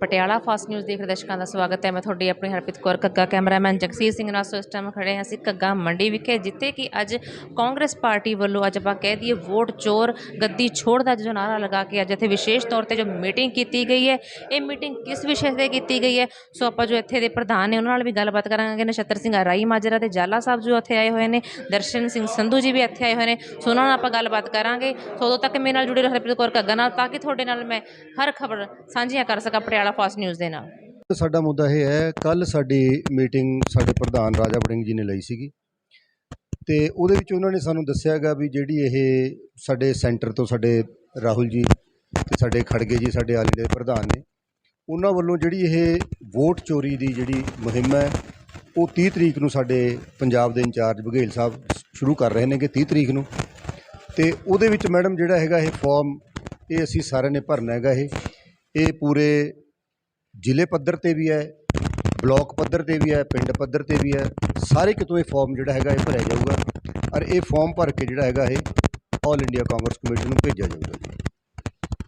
Patiala fast news ਦੇਖ ਰਹੇ ਦਰਸ਼ਕਾਂ ਦਾ ਸਵਾਗਤ ਹੈ। ਮੈਂ ਤੁਹਾਡੀ ਆਪਣੀ ਹਰਪ੍ਰੀਤ ਕੌਰ, ਕੱਗਾ ਕੈਮਰਾਮੈਨ ਜਗਸੀਰ ਸਿੰਘ ਨਾਲ ਇਸ ਟਾਈਮ ਖੜੇ ਹਾਂ ਅਸੀਂ ਕੱਗਾ ਮੰਡੀ ਵਿਖੇ, ਜਿੱਥੇ ਕਿ ਅੱਜ ਕਾਂਗਰਸ ਪਾਰਟੀ ਵੱਲੋਂ ਅੱਜ ਆਪਾਂ ਕਹਿ ਦਈਏ ਵੋਟ ਚੋਰ ਗੱਦੀ ਛੋੜ ਦਾ ਜੋ ਨਾਰਾ ਲਗਾ ਕੇ ਅੱਜ ਇੱਥੇ ਵਿਸ਼ੇਸ਼ ਤੌਰ ਤੇ ਜੋ ਮੀਟਿੰਗ ਕੀਤੀ ਗਈ ਹੈ, ਇਹ ਮੀਟਿੰਗ ਕਿਸ ਵਿਸ਼ੇ ਤੇ ਕੀਤੀ ਗਈ ਹੈ? ਸੋ ਆਪਾਂ ਜੋ ਇੱਥੇ ਦੇ ਪ੍ਰਧਾਨ ਨੇ ਉਹਨਾਂ ਨਾਲ ਵੀ ਗੱਲਬਾਤ ਕਰਾਂਗੇ। ਨਛੱਤਰ ਸਿੰਘ ਰਾਈ ਮਾਜਰਾ ਤੇ ਜਾਲਾ ਸਾਹਿਬ ਜੋ ਇੱਥੇ ਆਏ ਹੋਏ ਨੇ, ਦਰਸ਼ਨ ਸਿੰਘ ਸੰਧੂ ਜੀ ਵੀ ਇੱਥੇ ਆਏ ਹੋਏ ਨੇ, ਸੋ ਉਹਨਾਂ ਨਾਲ ਆਪਾਂ ਗੱਲਬਾਤ ਕਰਾਂਗੇ। ਸੋ ਉਦੋਂ ਤੱਕ ਮੇਰੇ ਨਾਲ ਜੁੜੇ ਰਹੋ ਹਰਪ੍ਰੀਤ ਕੌਰ, ਕੱਗਾ ਨਾਲ, ਤਾਂ ਕਿ ਤੁਹਾਡੇ ਨਾਲ ਮੈਂ ਹਰ ਖਬਰ ਸਾਂਝੀਆਂ ਕਰ ਸਕਾਂ ਪਟਿਆਲਾ ਫਾਸਟ ਨਿਊਜ਼ ਦੇ ਨਾਲ। ਸਾਡਾ ਮੁੱਦਾ ਇਹ ਹੈ ਕੱਲ ਸਾਡੀ ਮੀਟਿੰਗ ਸਾਡੇ ਪ੍ਰਧਾਨ ਰਾਜਾ ਬੜਿੰਗ ਜੀ ਨੇ ਲਈ ਸੀਗੀ। ਤੇ ਉਹਦੇ ਵਿੱਚ ਉਹਨਾਂ ਨੇ ਸਾਨੂੰ ਦੱਸਿਆਗਾ ਵੀ ਜਿਹੜੀ ਇਹ ਸਾਡੇ ਸੈਂਟਰ ਤੋਂ ਸਾਡੇ ਰਾਹੁਲ ਜੀ ਤੇ ਸਾਡੇ ਖੜਗੇ ਜੀ, ਸਾਡੇ ਆਲੀ ਦੇ ਪ੍ਰਧਾਨ ਨੇ, ਉਹਨਾਂ ਵੱਲੋਂ ਜਿਹੜੀ ਇਹ ਵੋਟ ਚੋਰੀ ਦੀ ਜਿਹੜੀ ਮੁਹਿੰਮ ਹੈ, ਉਹ 30 ਤਰੀਕ ਨੂੰ ਸਾਡੇ ਪੰਜਾਬ ਦੇ ਇੰਚਾਰਜ ਬਘੇਲ ਸਾਹਿਬ ਸ਼ੁਰੂ ਕਰ ਰਹੇ ਨੇ ਕਿ 30 ਤਰੀਕ ਨੂੰ। ਤੇ ਉਹਦੇ ਵਿੱਚ ਮੈਡਮ ਜਿਹੜਾ ਹੈਗਾ ਇਹ ਫਾਰਮ ਇਹ ਅਸੀਂ ਸਾਰਿਆਂ ਨੇ ਭਰਨਾ ਹੈਗਾ ਇਹ। ਇਹ ਪੂਰੇ ਜ਼ਿਲ੍ਹੇ ਪੱਧਰ ਤੇ ਵੀ ਹੈ ਬਲਾਕ ਪੱਧਰ ਤੇ ਵੀ ਹੈ ਪਿੰਡ ਪੱਧਰ ਤੇ ਵੀ ਹੈ ਸਾਰੇ ਕਿਤੋਂ ਇਹ ਫਾਰਮ ਜਿਹੜਾ ਹੈਗਾ ਇਹ ਭਰਿਆ ਜਾਊਗਾ ਔਰ ਇਹ ਫਾਰਮ ਭਰ ਕੇ ਜਿਹੜਾ ਹੈਗਾ ਇਹ ਆਲ ਇੰਡੀਆ ਕਾਂਗਰਸ ਕਮੇਟੀ ਨੂੰ ਭੇਜਿਆ ਜਾਊਗਾ ਜੀ।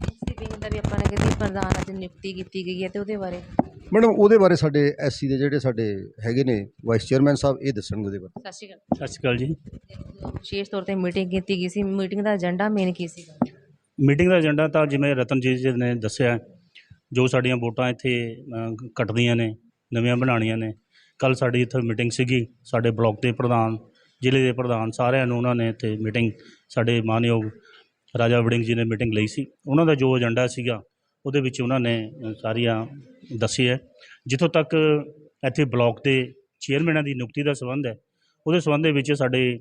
ਇਸੇ ਵਿੰਗ ਦਾ ਵੀ ਆਪਾਂ ਨੇ ਕਿਤੇ ਪ੍ਰਧਾਨ ਅੱਜ ਨਿਯੁਕਤੀ ਕੀਤੀ ਗਈ ਹੈ ਤੇ ਉਹਦੇ ਬਾਰੇ? ਮੈਡਮ ਉਹਦੇ ਬਾਰੇ ਸਾਡੇ ਐਸਸੀ ਦੇ ਜਿਹੜੇ ਸਾਡੇ ਹੈਗੇ ਨੇ ਵਾਈਸ ਚੇਅਰਮੈਨ ਸਾਹਿਬ ਇਹ ਦੱਸਣਗੇ ਉਹਦੇ ਬਾਰੇ। ਸਤਿ ਸ਼੍ਰੀ ਅਕਾਲ। ਸਤਿ ਸ਼੍ਰੀ ਅਕਾਲ ਜੀ। ਵਿਸ਼ੇਸ਼ ਤੌਰ ਤੇ ਮੀਟਿੰਗ ਕੀਤੀ ਗਈ ਸੀ। ਮੀਟਿੰਗ ਦਾ ਏਜੰਡਾ ਮੇਨ ਕੀ ਸੀ ਮੀਟਿੰਗ ਦਾ ਏਜੰਡਾ ਤਾਂ ਜਿਵੇਂ ਰਤਨਜੀਤ ਜੀ ਨੇ ਦੱਸਿਆ, ਜੋ ਸਾਡੀਆਂ ਵੋਟਾਂ ਇੱਥੇ ਕੱਟਦੀਆਂ ਨੇ, ਨਵੀਆਂ ਬਣਾਉਣੀਆਂ ਨੇ। ਕੱਲ ਸਾਡੀ ਇੱਥੇ ਮੀਟਿੰਗ ਸੀਗੀ, ਸਾਡੇ ਬਲਾਕ ਦੇ ਪ੍ਰਧਾਨ, ਜ਼ਿਲ੍ਹੇ ਦੇ ਪ੍ਰਧਾਨ ਸਾਰਿਆਂ ਨੂੰ ਉਹਨਾਂ ਨੇ ਇੱਥੇ ਮੀਟਿੰਗ, ਸਾਡੇ ਮਾਨਯੋਗ ਰਾਜਾ ਵੜਿੰਗ ਜੀ ਨੇ ਮੀਟਿੰਗ ਲਈ ਸੀ। ਉਹਨਾਂ ਦਾ ਜੋ ਏਜੰਡਾ ਸੀਗਾ, ਉਹਦੇ ਵਿੱਚ ਉਹਨਾਂ ਨੇ ਸਾਰੀਆਂ ਦੱਸੀ ਹੈ। ਜਿੱਥੋਂ ਤੱਕ ਇੱਥੇ ਬਲਾਕ ਦੇ ਚੇਅਰਮੈਨਾਂ ਦੀ ਨਿਯੁਕਤੀ ਦਾ ਸੰਬੰਧ ਹੈ, ਉਹਦੇ ਸੰਬੰਧ ਦੇ ਵਿੱਚ ਸਾਡੇ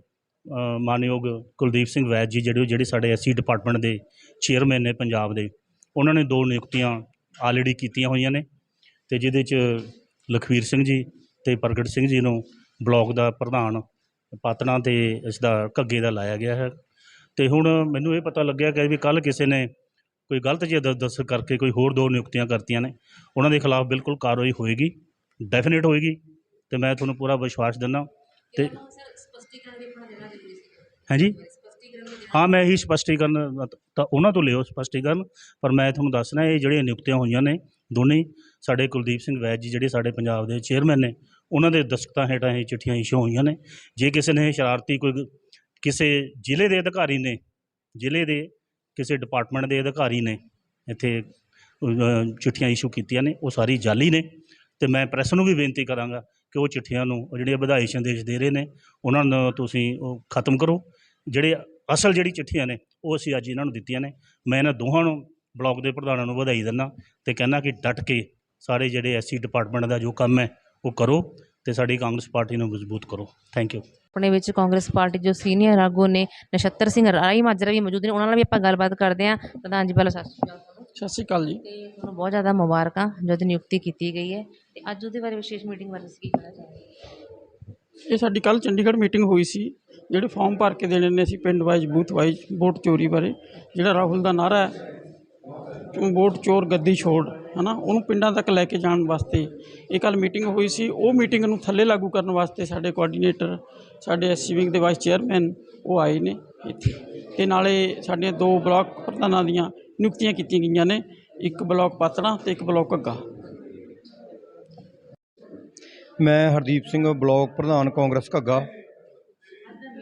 ਮਾਨਯੋਗ ਕੁਲਦੀਪ ਸਿੰਘ ਵੈਦ ਜੀ ਜਿਹੜੇ ਜਿਹੜੇ ਸਾਡੇ ਐਸਸੀ ਡਿਪਾਰਟਮੈਂਟ ਦੇ ਚੇਅਰਮੈਨ ਨੇ ਪੰਜਾਬ ਦੇ, ਉਹਨਾਂ ਨੇ ਦੋ ਨਿਯੁਕਤੀਆਂ ਆਲਰੇਡੀ ਕੀਤੀਆਂ ਹੋਈਆਂ ਨੇ ਤੇ ਜਿਹਦੇ ਚ ਲਖਵੀਰ ਸਿੰਘ ਜੀ ਤੇ ਪ੍ਰਗਟ ਸਿੰਘ ਜੀ ਨੂੰ ਬਲਾਕ ਦਾ ਪ੍ਰਧਾਨ ਪਾਤਣਾ ਤੇ ਇਸ ਦਾ ਘੱਗੇ ਦਾ ਲਾਇਆ ਗਿਆ ਹੈ। ਤੇ ਹੁਣ ਮੈਨੂੰ ਇਹ ਪਤਾ ਲੱਗਿਆ ਕਿ ਵੀ ਕੱਲ ਕਿਸੇ ਨੇ ਕੋਈ ਗਲਤ ਜਿਹਾ ਦੱਸ ਕਰਕੇ ਕੋਈ ਹੋਰ ਦੋ ਨਿਯੁਕਤੀਆਂ ਕਰਤੀਆਂ ਨੇ, ਉਹਨਾਂ ਦੇ ਖਿਲਾਫ ਬਿਲਕੁਲ ਕਾਰਵਾਈ ਹੋਏਗੀ, ਡੈਫੀਨੇਟ ਹੋਏਗੀ ਤੇ ਮੈਂ ਤੁਹਾਨੂੰ ਪੂਰਾ ਵਿਸ਼ਵਾਸ ਦਿੰਦਾ ਤੇ ਹਾਂਜੀ? ਹਾਂ, ਮੈਂ ਇਹੀ ਸਪਸ਼ਟੀਕਰਨ ਤਾਂ ਉਹਨਾਂ ਤੋਂ ਲਿਓ ਸਪਸ਼ਟੀਕਰਨ, ਪਰ ਮੈਂ ਤੁਹਾਨੂੰ ਦੱਸਣਾ, ਇਹ ਜਿਹੜੀਆਂ ਨਿਯੁਕਤੀਆਂ ਹੋਈਆਂ ਨੇ ਦੋਨੇ ਸਾਡੇ ਕੁਲਦੀਪ ਸਿੰਘ ਵੈਦ ਜੀ, ਜਿਹੜੇ ਸਾਡੇ ਪੰਜਾਬ ਦੇ ਚੇਅਰਮੈਨ ਨੇ, ਉਹਨਾਂ ਦੇ ਦਸਤਖਤਾਂ ਹੇਠਾਂ ਇਹ ਚਿੱਠੀਆਂ ਇਸ਼ੂ ਹੋਈਆਂ ਨੇ। ਜੇ ਕਿਸੇ ਨੇ ਸ਼ਰਾਰਤੀ ਕੋਈ ਕਿਸੇ ਜ਼ਿਲ੍ਹੇ ਦੇ ਅਧਿਕਾਰੀ ਨੇ, ਜ਼ਿਲ੍ਹੇ ਦੇ ਕਿਸੇ ਡਿਪਾਰਟਮੈਂਟ ਦੇ ਅਧਿਕਾਰੀ ਨੇ, ਇੱਥੇ ਚਿੱਠੀਆਂ ਇਸ਼ੂ ਕੀਤੀਆਂ ਨੇ, ਉਹ ਸਾਰੀ ਜਾਲੀ ਨੇ। ਤੇ ਮੈਂ ਪ੍ਰੈਸ ਨੂੰ ਵੀ ਬੇਨਤੀ ਕਰਾਂਗਾ ਕਿ ਉਹ ਚਿੱਠੀਆਂ ਨੂੰ ਜਿਹੜੀਆਂ ਵਧਾਈ ਸੰਦੇਸ਼ ਦੇ ਰਹੇ ਨੇ, ਉਹਨਾਂ ਨੂੰ ਤੁਸੀਂ ਉਹ ਖਤਮ ਕਰੋ। ਜਿਹੜੇ ਅਸਲ ਜਿਹੜੀ ਚਿੱਠੀਆਂ ਨੇ ਉਹ ਅਸੀਂ ਅੱਜ ਇਹਨਾਂ ਨੂੰ ਦਿੱਤੀਆਂ ਨੇ। ਮੈਂ ਇਹਨਾਂ ਦੋਹਾਂ ਨੂੰ ਬਲਾਕ ਦੇ ਪ੍ਰਧਾਨਾਂ ਨੂੰ ਵਧਾਈ ਦਿੰਦਾ ਤੇ ਕਹਿੰਦਾ ਕਿ ਡਟ ਕੇ ਸਾਰੇ ਜਿਹੜੇ ਐਸਸੀ ਡਿਪਾਰਟਮੈਂਟ ਦਾ ਜੋ ਕੰਮ ਹੈ ਉਹ ਕਰੋ ਤੇ ਸਾਡੀ ਕਾਂਗਰਸ ਪਾਰਟੀ ਨੂੰ ਮਜ਼ਬੂਤ ਕਰੋ। ਥੈਂਕ ਯੂ ਆਪਣੇ ਵਿੱਚ ਕਾਂਗਰਸ ਪਾਰਟੀ ਜੋ ਸੀਨੀਅਰ ਆਗੂ ਨੇ ਨਛੱਤਰ ਸਿੰਘ ਰਾਈ ਮਾਜਰਾ ਵੀ ਮੌਜੂਦ ਨੇ ਉਹਨਾਂ ਨਾਲ ਵੀ ਆਪਾਂ ਗੱਲਬਾਤ ਕਰਦੇ ਹਾਂ। ਪ੍ਰਧਾਨ ਜੀ ਪਹਿਲਾਂ ਸਤਿ ਸ਼੍ਰੀ ਅਕਾਲ ਸਤਿ ਸ਼੍ਰੀ ਅਕਾਲ ਜੀ। ਤੇ ਤੁਹਾਨੂੰ ਬਹੁਤ ਜ਼ਿਆਦਾ ਮੁਬਾਰਕਾਂ ਜਦ ਨਿਯੁਕਤੀ ਕੀਤੀ ਗਈ ਹੈ। ਤੇ ਅੱਜ ਉਹਦੇ ਬਾਰੇ ਵਿਸ਼ੇਸ਼ ਮੀਟਿੰਗ ਬਾਰੇ ਕੀ ਕਹਿਣਾ ਚਾਹੋਗੇ? ਇਹ ਸਾਡੀ ਕੱਲ ਚੰਡੀਗੜ੍ਹ ਮੀਟਿੰਗ ਹੋਈ ਸੀ, ਜਿਹੜੇ ਫਾਰਮ ਭਰ ਕੇ ਦੇਣੇ ਨੇ ਅਸੀਂ ਪਿੰਡ ਵਾਈਜ਼, ਬੂਥ ਵਾਈਜ਼, ਵੋਟ ਚੋਰੀ ਬਾਰੇ। ਜਿਹੜਾ ਰਾਹੁਲ ਦਾ ਨਾਰਾ ਹੈ ਵੋਟ ਚੋਰ ਗੱਦੀ ਛੋੜ, ਹਨਾ, ਉਹਨੂੰ ਪਿੰਡਾਂ ਤੱਕ ਲੈ ਕੇ ਜਾਣ ਵਾਸਤੇ। ਇਹ ਕੱਲ ਮੀਟਿੰਗ ਹੋਈ ਸੀ, ਉਹ ਮੀਟਿੰਗ ਨੂੰ ਥੱਲੇ ਲਾਗੂ ਕਰਨ ਵਾਸਤੇ ਸਾਡੇ ਕੋਆਰਡੀਨੇਟਰ ਸਾਡੇ ਐਸਸੀ ਵਿੰਗ ਦੇ ਵਾਈਸ ਚੇਅਰਮੈਨ ਉਹ ਆਏ ਨੇ ਇੱਥੇ। ਤੇ ਨਾਲੇ ਸਾਡੀਆਂ ਦੋ ਬਲਾਕ ਪ੍ਰਧਾਨਾਂ ਦੀਆਂ ਨਿਯੁਕਤੀਆਂ ਕੀਤੀਆਂ ਗਈਆਂ ਨੇ, ਇੱਕ ਬਲਾਕ ਪਾਤੜਾ ਤੇ ਇੱਕ ਬਲਾਕ ਘੱਗਾ ਮੈਂ ਹਰਦੀਪ ਸਿੰਘ ਬਲਾਕ ਪ੍ਰਧਾਨ ਕਾਂਗਰਸ ਘੱਗਾ।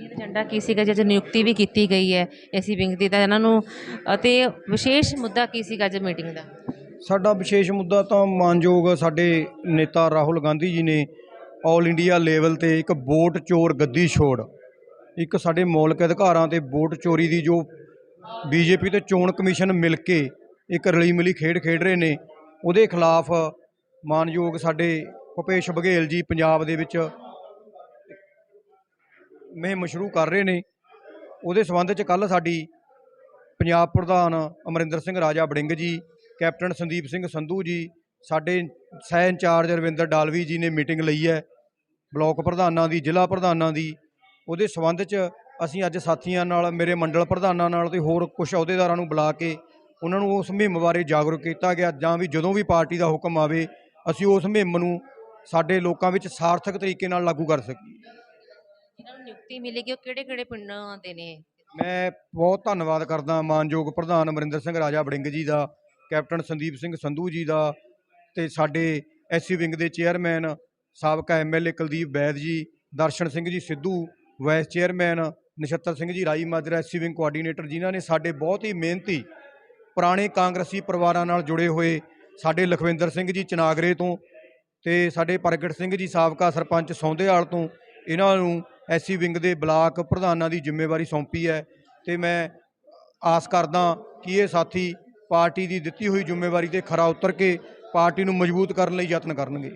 ਏਜੰਡਾ ਕੀ ਸੀਗਾ? ਜੇ ਨਿਯੁਕਤੀ ਵੀ ਕੀਤੀ ਗਈ ਹੈ ਐਸੀ ਵਿੰਗ ਦੀ ਤਾਂ ਇਹਨਾਂ ਨੂੰ ਅਤੇ ਵਿਸ਼ੇਸ਼ ਮੁੱਦਾ ਕੀ ਸੀਗਾ ਅੱਜ ਮੀਟਿੰਗ ਦਾ? ਸਾਡਾ ਵਿਸ਼ੇਸ਼ ਮੁੱਦਾ ਤਾਂ ਮਾਨਯੋਗ ਸਾਡੇ ਨੇਤਾ ਰਾਹੁਲ ਗਾਂਧੀ ਜੀ ਨੇ ਆਲ ਇੰਡੀਆ ਲੈਵਲ ਤੇ ਇੱਕ ਵੋਟ ਚੋਰ ਗੱਦੀ ਛੋੜ ਇੱਕ ਸਾਡੇ ਮੌਲਿਕ ਅਧਿਕਾਰਾਂ ਤੇ ਵੋਟ ਚੋਰੀ ਦੀ ਜੋ ਬੀਜੇਪੀ ਤੇ ਚੋਣ ਕਮਿਸ਼ਨ ਮਿਲ ਕੇ ਇੱਕ ਰਲੀ ਮਿਲੀ ਖੇਡ ਖੇਡ ਰਹੇ ਨੇ ਉਹਦੇ ਖਿਲਾਫ ਮਾਨਯੋਗ ਸਾਡੇ ਭੁਪੇਸ਼ ਬਘੇਲ ਜੀ ਪੰਜਾਬ ਦੇ ਵਿੱਚ ਮੁਹਿੰਮ ਸ਼ੁਰੂ ਕਰ ਰਹੇ ਨੇ। ਉਹਦੇ ਸਬੰਧ ਚ ਕੱਲ ਸਾਡੀ ਪੰਜਾਬ ਪ੍ਰਧਾਨ ਅਮਰਿੰਦਰ ਸਿੰਘ ਰਾਜਾ ਬੜਿੰਗ ਜੀ, ਕੈਪਟਨ ਸੰਦੀਪ ਸਿੰਘ ਸੰਧੂ ਜੀ, ਸਾਡੇ ਸਹਿ ਇੰਚਾਰਜ ਰਵਿੰਦਰ ਡਾਲਵੀ ਜੀ ਨੇ ਮੀਟਿੰਗ ਲਈ ਹੈ। ਬਲਾਕ ਪ੍ਰਧਾਨਾਂ ਦੀ, ਜ਼ਿਲ੍ਹਾ ਪ੍ਰਧਾਨਾਂ ਦੀ। ਉਹਦੇ ਸਬੰਧ 'ਚ ਅਸੀਂ ਅੱਜ ਸਾਥੀਆਂ ਨਾਲ, ਮੇਰੇ ਮੰਡਲ ਪ੍ਰਧਾਨਾਂ ਨਾਲ ਤੇ ਹੋਰ ਕੁਝ ਅਹੁਦੇਦਾਰਾਂ ਨੂੰ ਬੁਲਾ ਕੇ ਉਹਨਾਂ ਨੂੰ ਉਸ ਮੁਹਿੰਮ ਬਾਰੇ ਜਾਗਰੂਕ ਕੀਤਾ ਗਿਆ, ਜਾਂ ਵੀ ਜਦੋਂ ਵੀ ਪਾਰਟੀ ਦਾ ਹੁਕਮ ਆਵੇ, ਅਸੀਂ ਉਸ ਮੁਹਿੰਮ ਨੂੰ ਸਾਡੇ ਲੋਕਾਂ ਵਿੱਚ ਸਾਰਥਕ ਤਰੀਕੇ ਨਾਲ ਲਾਗੂ ਕਰ ਸਕੀਏ ਇਹਨਾਂ ਨੂੰ ਨਿਯੁਕਤੀ ਮਿਲੇਗੀ ਉਹ ਕਿਹੜੇ ਕਿਹੜੇ ਪਿੰਡਾਂ ਦੇ ਨੇ? ਮੈਂ ਬਹੁਤ ਧੰਨਵਾਦ ਕਰਦਾ ਮਾਨਯੋਗ ਪ੍ਰਧਾਨ ਅਮਰਿੰਦਰ ਸਿੰਘ ਰਾਜਾ ਵੜਿੰਗ ਜੀ ਦਾ ਕੈਪਟਨ ਸੰਦੀਪ ਸਿੰਘ ਸੰਧੂ ਜੀ ਦਾ ਤੇ ਸਾਡੇ ਐਸਸੀ ਵਿੰਗ ਦੇ ਚੇਅਰਮੈਨ ਸਾਬਕਾ MLA Kuldeep Baid ji Darshan Singh ji Sidhu vice chairman Nachhatar Singh ji Rai Majra SC wing coordinator ਜਿਨ੍ਹਾਂ ਨੇ ਸਾਡੇ ਬਹੁਤ ਹੀ ਮਿਹਨਤੀ ਪੁਰਾਣੇ ਕਾਂਗਰਸੀ ਪਰਿਵਾਰਾਂ ਨਾਲ ਜੁੜੇ ਹੋਏ ਸਾਡੇ ਲਖਵਿੰਦਰ ਸਿੰਘ ਜੀ ਚਨਾਗਰੇ ਤੋਂ ਤੇ ਸਾਡੇ ਪ੍ਰਗਟ ਸਿੰਘ ਜੀ ਸਾਬਕਾ ਸਰਪੰਚ ਸੌਂਦੇਵਾਲ ਤੋਂ ਇਹਨਾਂ ਨੂੰ ਐਸਸੀ ਵਿੰਗ ਦੇ ਬਲਾਕ ਪ੍ਰਧਾਨਾਂ ਦੀ ਜ਼ਿੰਮੇਵਾਰੀ ਸੌਂਪੀ ਹੈ ਤੇ ਮੈਂ ਆਸ ਕਰਦਾ ਕਿ ਇਹ ਸਾਥੀ ਪਾਰਟੀ ਦੀ ਦਿੱਤੀ ਹੋਈ ਜ਼ਿੰਮੇਵਾਰੀ ਤੇ ਖਰਾ ਉਤਰ ਕੇ ਪਾਰਟੀ ਨੂੰ ਮਜ਼ਬੂਤ ਕਰਨ ਲਈ ਯਤਨ ਕਰਨਗੇ।